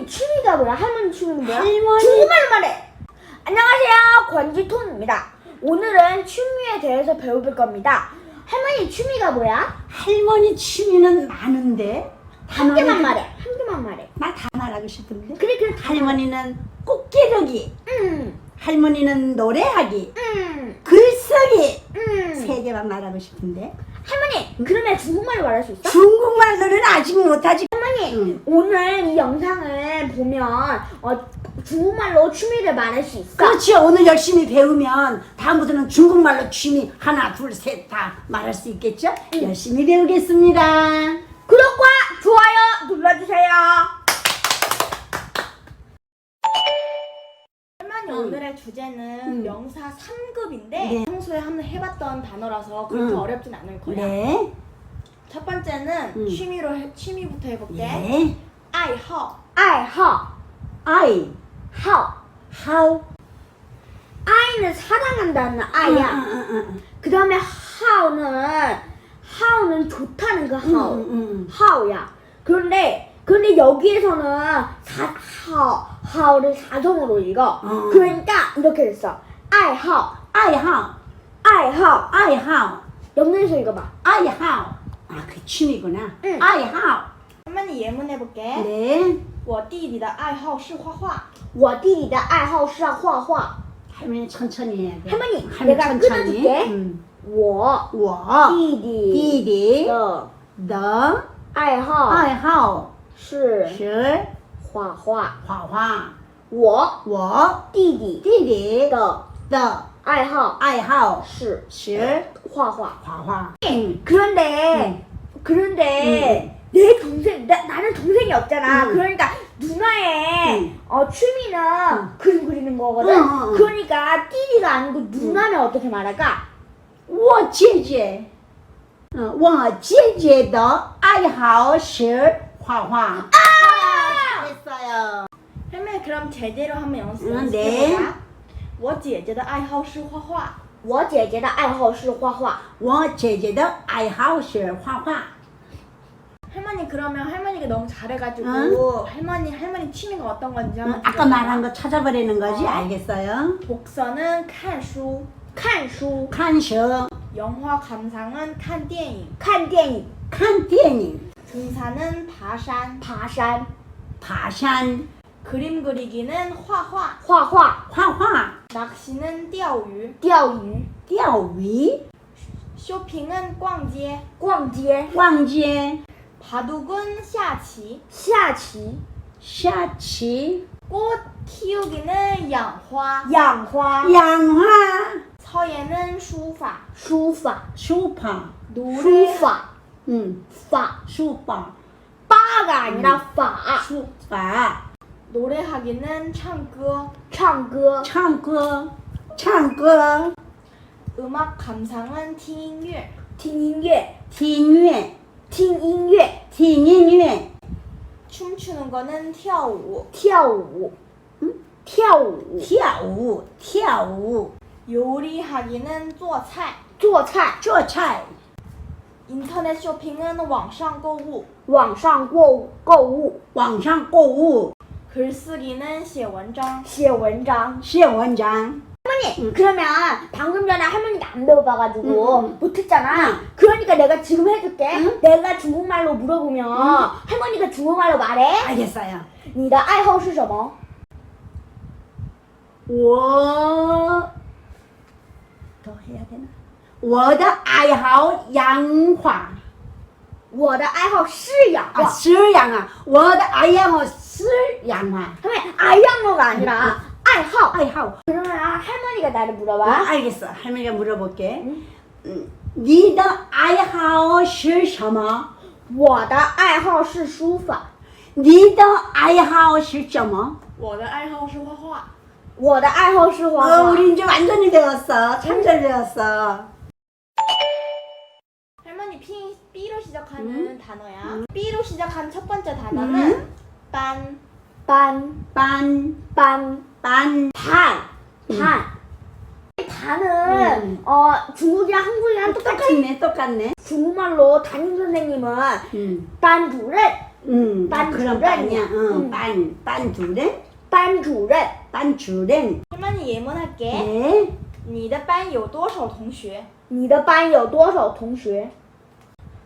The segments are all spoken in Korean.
할머니 취미가 뭐야? 할머니 취미는 뭐야? 할머니. 중국말로 말해. 안녕하세요, 권지톤입니다. 오늘은 취미에 대해서 배워볼 겁니다. 할머니 취미가 뭐야? 할머니 취미는 많은데 한 개만 말해. 한 개만 말해. 나다 말하고 싶은데 그래 그래. 할머니는 꽃게르기 음, 할머니는 노래하기 음, 글쓰기 음. 세 개만 말하고 싶은데 할머니 그러면 중국말로 말할 수 있어? 중국말로는 아직 못하지 할머니 응. 오늘 이 영상을 보면 어, 중국말로 취미를 말할 수 있어. 그렇지 오늘 열심히 배우면 다음부터는 중국말로 취미 하나 둘 셋 다 말할 수 있겠죠 열심히 배우겠습니다 구독과 좋아요 눌러주세요. 할머니 응. 오늘의 주제는 응. 명사 3급인데 네. 평소에 한번 해봤던 단어라서 그렇게 응. 어렵진 않을 거야. 네 첫 번째는 응. 취미로 해, 취미부터 해볼게. 예. 아이허. 爱好 I 好 how 아이는 사랑한다는 아이야. 응, 응, 응, 그 다음에 하오는 하오는 좋다는 그 응. 하오. 응, 응, 하오야. 그런데 그런데 여기에서는 사 하오 하오를 사성으로 읽어. 어. 그러니까 이렇게 됐어. 아이 하오 I how 아이 하오. I how 영문에서 읽어봐. I how 아 그 취미구나 응. I how 할머니 예문 해볼게. 네 我弟弟的爱好是画画.我弟弟的爱好是画画。 할머니 천천히 해야 돼 할머니, 할머니 내가 끊어줄게. 응. 我 워 弟弟 디디 的 더 爱好 I how 是是画画。画画我我弟弟弟弟的 的爱好爱好是是画画。画画 응. 그런데 그런데 내 동생 나, 나는 동생이 없잖아. 응. 그러니까 누나의 응. 어 취미는 응. 그림 그리는 거거든. 응, 응, 응. 그러니까 띠디가 아니고 누나는 어떻게 말할까? 我姐姐嗯我姐姐的爱好是画画 잘했어요 할머니 그럼 제대로 한번 연습 응, 연습해보자. 我姐姐的爱好是画画.我姐姐的爱好是画画。我姐姐的爱好是画画 할머니 그러면 할머니가 너무 잘해가지고 응? 할머니 할머니 취미가 어떤 건지 응, 한번 아까 들어봐. 말한 거 찾아버리는 거지 어? 알겠어요 복서는 看书.看书、看书 영화 감상은 看电影.看电影、看电影 등산은 爬山.爬山、爬山 그림 그리기는 画画.画画、画画 낚시는 钓鱼.钓鱼、钓鱼 쇼핑은 逛街. 逛街、逛街 바둑은 下棋. 下棋、下棋 꽃 키우기는 养花.养花、养花 서예는 书法.书法、书法书 노래 法、嗯法。书法 빠가 아니라 法。书法 노래하기는 唱歌.唱歌、唱歌唱歌 음악 감상은 听音乐.听音乐、听音乐听音乐、听音乐 춤추는 거는 跳舞.跳舞、跳舞、跳舞跳舞 요리하기는 做菜.做菜、做菜 인터넷 쇼핑은 网上购物.网上购购物、网上购物 글쓰기는 写文章.写文章。写文章 할머니, 그러면 방금 전에 할머니가 안 배워봐가지고 응, 응. 못했잖아. 응. 그러니까 내가 지금 해줄게. 응. 내가 중국말로 물어보면 할머니가 중국말로 말해. 알겠어요 你的爱好是什么?我더 해야 되나 我的爱好养花 我的爱好是养花. 아, 是养啊我的爱好是养花 할머니, 아이양어가 아니라爱好. 爱好 그러면 할머니가 나를 아, 물어봐. 알겠어. 할머니가 물어볼게. 응. 음, 你的爱好是什么?我的爱好是书法，你的爱好是什么?我的爱好是画画.我的爱好是画 어, 画。 우리 이제 완전히 배웠어. 참 잘 배웠어. B로 시작하는 음. 단어야. B로 시작한 첫 번째 단어는 음. 반. 班 반, 班 반, 盘盘。 반은 음. 어 중국이랑 한국이랑 똑같이 똑같네, 똑같네. 중국말로 담임 선생님은 음. 班主任 음, 반 그런 주任. 반이야. 응, 음. 반, 반 주任, 班主任 반 주任. 那么你 예문할게. 네. 你的班有多少同学?你的班有多少同学？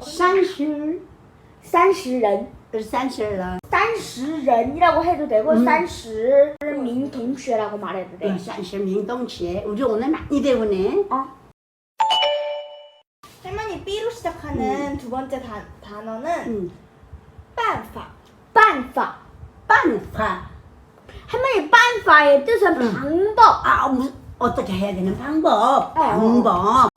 30, 30人. 30人. 30人이라고 해도 되고 음. 30민 동시라고 말해도 돼. 30명 동시에. 우리 오늘 많이 배우네. 어? 할머니 B로 시작하는 두 번째 단, 단어는 응. 办法.办法. 반파. 할머니 办法의 뜻은 응. 방법. 아, 무슨, 어떻게 해야 되는 방법? 어. 방법.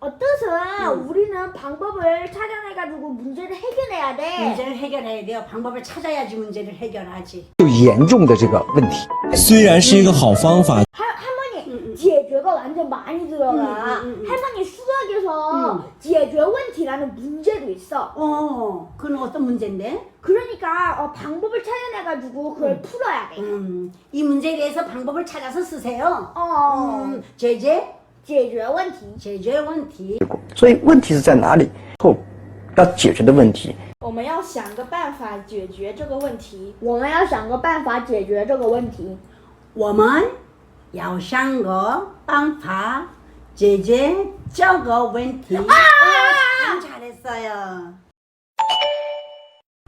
어, 뜻은 음. 우리는 방법을 찾아내가지고 문제를 해결해야 돼. 문제를 해결해야 돼요. 방법을 찾아야지 문제를 해결하지. 有严重的这个问题。虽然是一个好方法， 할, 할머니 음, 음. 解决가 완전 많이 들어가. 음, 음, 음, 음. 할머니 수학에서 음. 解决 问题라는 문제도 있어. 어, 그건 어떤 문제인데? 그러니까 어, 방법을 찾아내가지고 그걸 풀어야 돼. 음, 이 문제에 대해서 방법을 찾아서 쓰세요. 어, 음, 제재, 解决问题。 제재 원티. 所以问题是在哪里？后要解决的问题。我们要想个办法解决这个问题.我们要想个办法解决这个问题。我们要想个办法解决这个问题. 아! 참 잘했어요.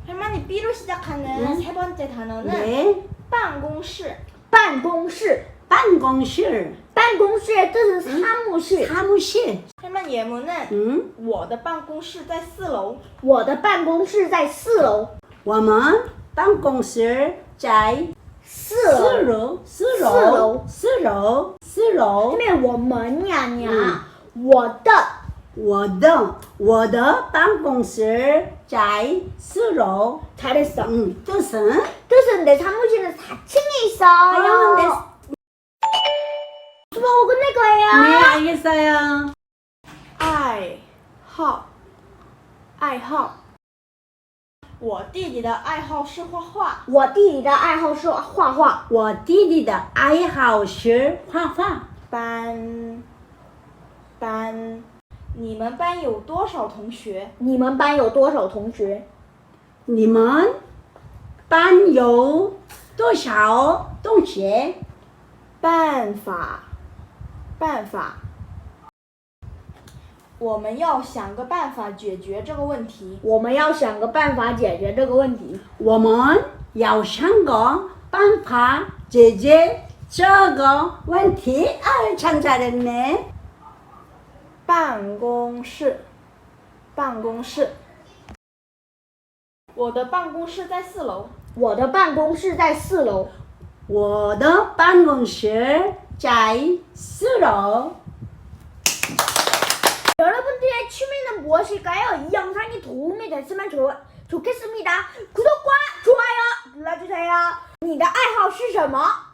할머니 B로 시작하는 응? 세 번째 단어는 네. 办公室.办公室， 办公室, 办公室的뜻은 사무실。 사무실. 할머니 예문은 음, 我的办公室在四楼.我的办公室在四楼，我们办公室在四四楼。楼，四楼，四楼，四楼后。面我们呀呀，嗯我的我的我的办公室在四楼。 잘했어. 음, 뜻은 뜻은 내 사무실은 4층에 있어. 아, 네. 수업 意思呀，爱好，爱好。我弟弟的爱好是画画。我弟弟的爱好是画画。我弟弟的爱好是画画。班，班，你们班有多少同学？你们班有多少同学？你们班有多少同学？办法，办法。我们要想个办法解决这个问题。我们要想个办法解决这个问题。我们要想个办法解决这个问题。二参加人呢？办公室，办公室。我的办公室在四楼。我的办公室在四楼。我的办公室在四楼。 무엇일까요? 이 영상이 도움이 됐으면 좋, 좋겠습니다. 구독과 좋아요 눌러주세요. 你的爱好是什么？